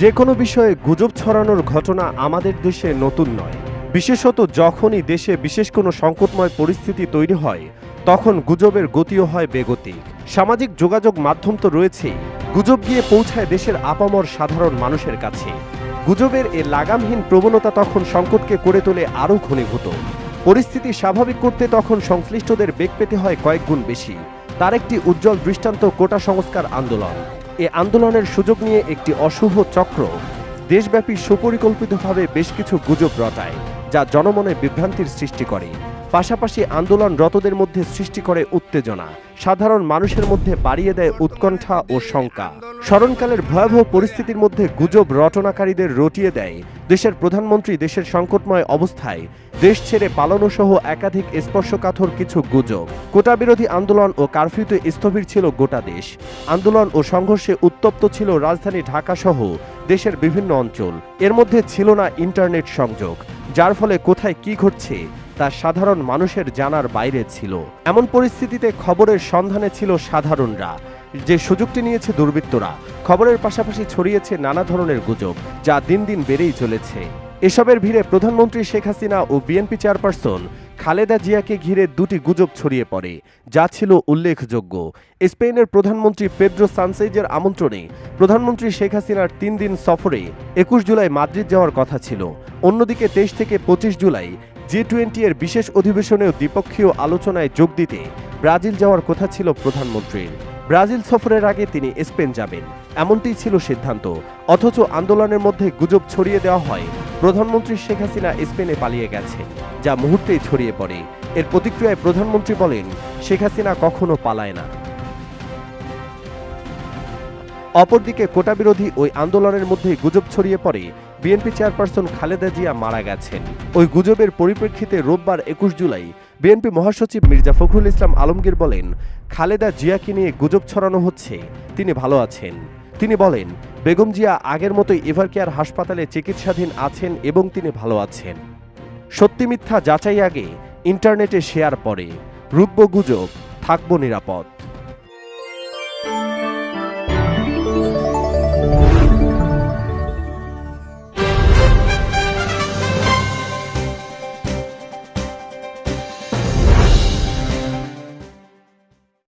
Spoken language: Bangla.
যে কোনো বিষয়ে গুজব ছড়ানোর ঘটনা আমাদের দেশে নতুন নয়। বিশেষত যখনই দেশে বিশেষ কোনো সংকটময় পরিস্থিতি তৈরি হয়, তখন গুজবের গতিও হয় বেগতিক। সামাজিক যোগাযোগ মাধ্যম তো রয়েছেই। গুজব গিয়ে পৌঁছায় দেশের আপামর সাধারণ মানুষের কাছে। গুজবের এ লাগামহীন প্রবণতা তখন সংকটকে করে তোলে আরও ঘনীভূত। পরিস্থিতি স্বাভাবিক করতে তখন সংশ্লিষ্টদের বেগ পেতে হয় কয়েক গুণ বেশি। তার একটি উজ্জ্বল দৃষ্টান্ত কোটা সংস্কার আন্দোলন। এ আন্দোলনের সুযোগ নিয়ে একটি অশুভ চক্র দেশব্যাপী সুপরিকল্পিতভাবে বেশ কিছু গুজব রটায়, যা জনমনে বিভ্রান্তির সৃষ্টি করে। পাশাপাশি আন্দোলনরতদের মধ্যে সৃষ্টি করে উত্তেজনা। সাধারণ মানুষের মধ্যে বাড়িয়ে দেয় উৎকণ্ঠা ও শঙ্কা। স্মরণকালের ভয়াবহ পরিস্থিতির মধ্যে গুজব রটনাকারীদের রটিয়ে দেয় দেশের প্রধানমন্ত্রী দেশের সংকটময় অবস্থায়। দেশ ছেড়ে পালানো সহ একাধিক স্পর্শকাতর কিছু গুজব। কোটা বিরোধী আন্দোলন ও কারফিউতে স্থবির ছিল গোটা দেশ। আন্দোলন ও সংঘর্ষে উত্তপ্ত ছিল রাজধানী ঢাকা সহ দেশের বিভিন্ন অঞ্চল। এর মধ্যে ছিল না ইন্টারনেট সংযোগ, যার ফলে কোথায় কি ঘটছে তা সাধারণ মানুষের জানার বাইরে ছিল। এমন পরিস্থিতিতে খবরের সন্ধানে ছিল সাধারণরা। যে সুযোগটি নিয়েছে দুর্বৃত্তরা, খবরের পাশাপাশি ছড়িয়েছে নানা ধরনের গুজব, যা দিন দিন বেড়েই চলেছে। এসবের ভিড়ে প্রধানমন্ত্রী শেখ হাসিনা ও বিএনপি চেয়ারপারসন খালেদা জিয়াকে ঘিরে দুটি গুজব ছড়িয়ে পড়ে, যা ছিল উল্লেখযোগ্য। স্পেনের প্রধানমন্ত্রী পেড্রো সানসেজের আমন্ত্রণে প্রধানমন্ত্রী শেখ হাসিনার তিন দিন সফরে একুশ জুলাই মাদ্রিদ যাওয়ার কথা ছিল। অন্যদিকে তেইশ থেকে পঁচিশ জুলাই জি টোয়েন্টি এর বিশেষ অধিবেশনেও দ্বিপক্ষীয় আলোচনায় যোগ দিতে ব্রাজিল যাওয়ার কথা ছিল প্রধানমন্ত্রীর। ব্রাজিল সফরের আগে তিনি স্পেন যাবেন। এমনটি ছিল সিদ্ধান্ত। অথচ আন্দোলনের মধ্যে গুজব ছড়িয়ে দেওয়া হয়। প্রধানমন্ত্রী শেখ হাসিনা স্পেনে পালিয়ে গেছে, যা মুহূর্তেই ছড়িয়ে পড়ে। এর প্রতিক্রিয়ায় প্রধানমন্ত্রী বলেন, শেখ হাসিনা কখনো পালায় না। অপরদিকে কোটা বিরোধী ওই আন্দোলনের মধ্যে গুজব ছড়িয়ে পড়ে। বিএনপি চেয়ারপারসন খালেদা জিয়া মারা গেছেন। ওই গুজবের পরিপ্রেক্ষিতে রোববার একুশ জুলাই বিএনপি মহাসচিব মির্জা ফখরুল ইসলাম আলমগীর বলেন, খালেদা জিয়াকে নিয়ে গুজব ছড়ানো হচ্ছে, তিনি ভালো আছেন। তিনি বলেন, বেগম জিয়া আগের মতোই এভারকেয়ার হাসপাতালে চিকিৎসাধীন আছেন এবং তিনি ভালো আছেন। সত্যি মিথ্যা যাচাই আগে ইন্টারনেটে শেয়ার পরে রুব্ব গুজব, থাকব নিরাপদ।